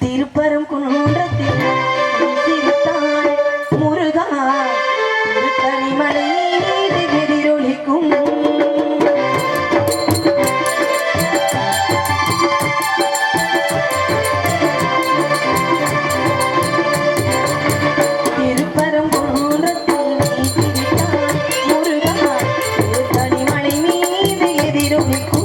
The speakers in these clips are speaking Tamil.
திருப்பரம் குன்றத்தில் சிறுத்தாள் முருகா. திருத்தணிமலை நீர் எதிரொலிக்கும். Thank you.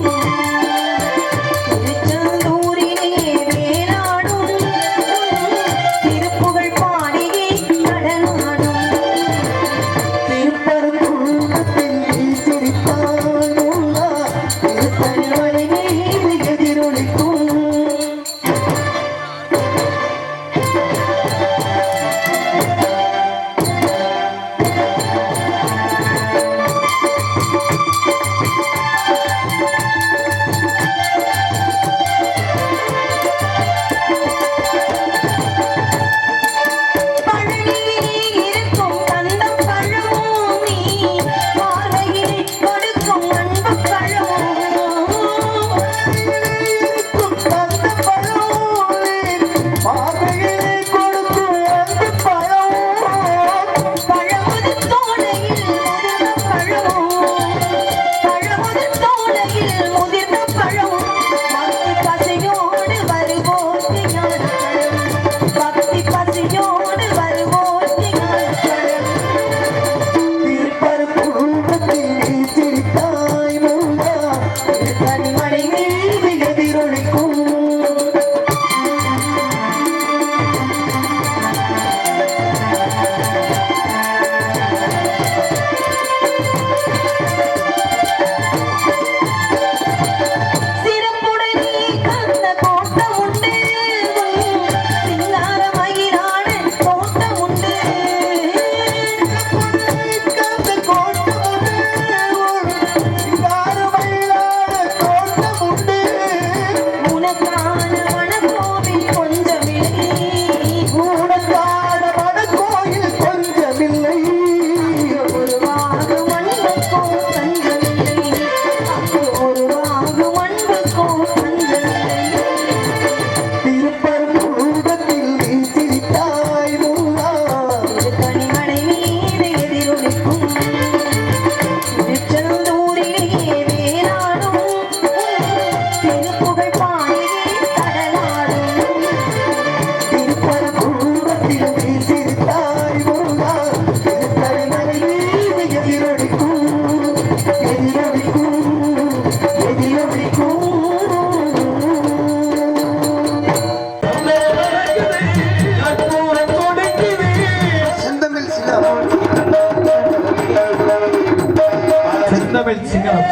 தமிழ் சிங்களம்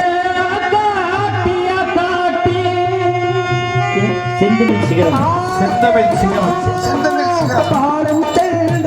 செந்தமிழ் சிகரம். செந்தமிழ் சிகரம் செந்தமிழ் சிகரம்.